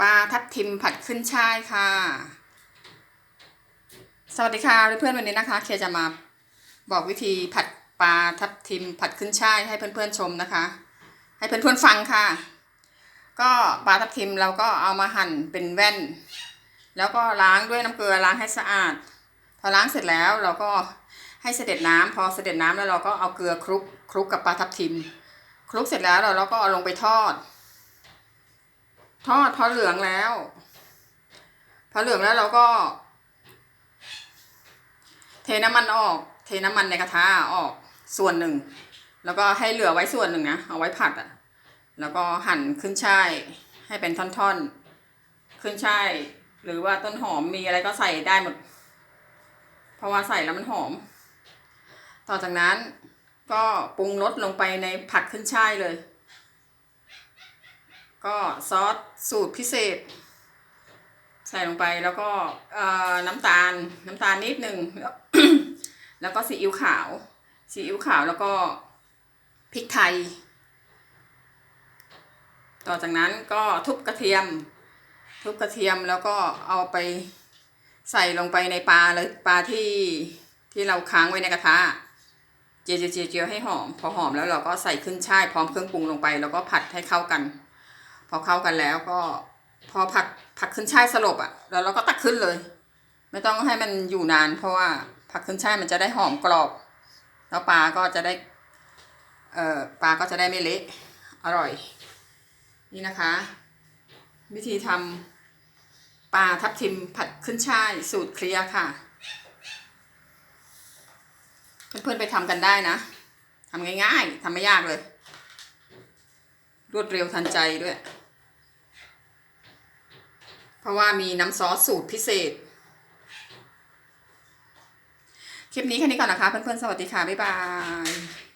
ปลาทับทิมผัดขึ้นช่ายค่ะ สวัสดีค่ะเพื่อนๆวันนี้นะคะ เคจะมาบอกวิธีผัดปลาทับทิมผัดขึ้นช่ายให้เพื่อนๆชมนะคะ ให้เพื่อนๆฟังค่ะ ก็ปลาทับทิมเราก็เอามาหั่นเป็นแว่น แล้วก็ล้างด้วยน้ำเกลือล้างให้สะอาด พอล้างเสร็จแล้วเราก็ให้เสด็จน้ำพอเสด็จน้ำแล้วเราก็เอาเกลือคลุกคลุกกับปลาทับทิมคลุกเสร็จแล้วเราเราก็เอาลงไปทอด ทอดพอเหลืองแล้ว พอเหลืองแล้วเราก็ เทน้ำมันออก เทน้ำมันในกระทะออกส่วนหนึ่ง แล้วก็ให้เหลือไว้ส่วนหนึ่งนะเอาไว้ผัดอะ แล้วก็หั่นขึ้นช่ายให้เป็นท่อนๆ ขึ้นช่ายหรือว่าต้นหอมมีอะไรก็ใส่ได้หมด เพราะว่าใส่แล้วมันหอม ต่อจากนั้นก็ปรุงรสลงไปในผัดขึ้นช่ายเลย ก็ซอสสูตรพิเศษ ใส่ลงไปแล้วก็น้ำตาลน้ำตาลนิดหนึ่งแล้วแล้วก็ซีอิ๊วขาวซีอิ๊วขาวแล้วก็พริกไทย ต่อจากนั้นก็ทุบกระเทียม ทุบกระเทียมแล้วก็เอาไปใส่ลงไปในปลาเลยปลาที่ที่เราค้างไว้ในกระทะเจียวเจียวเจียวเจียวให้หอม พอหอมแล้วเราก็ใส่ขึ้นช่ายพร้อมเครื่องปรุงลงไป แล้วก็ผัดให้เข้ากัน พอเข้ากันแล้วก็พอผัดผัดขึ้นช่ายสลบอะ แล้วเราก็ตักขึ้นเลย ไม่ต้องให้มันอยู่นาน เพราะว่าผัดขึ้นช่ายมันจะได้หอมกรอบ แล้วปลาก็จะได้เอ่อปลาก็จะได้ไม่เละอร่อย นี่นะคะ วิธีทำปลาทับทิมผัดขึ้นช่ายสูตรเคลียร์ค่ะ เพื่อนๆไปทำกันได้นะทำง่ายๆทำไม่ยากเลย รวดเร็วทันใจด้วย เพราะว่ามีน้ำซอสสูตรพิเศษ คลิปนี้แค่นี้ก่อนนะคะ เพื่อนๆ สวัสดีค่ะ บ๊ายบาย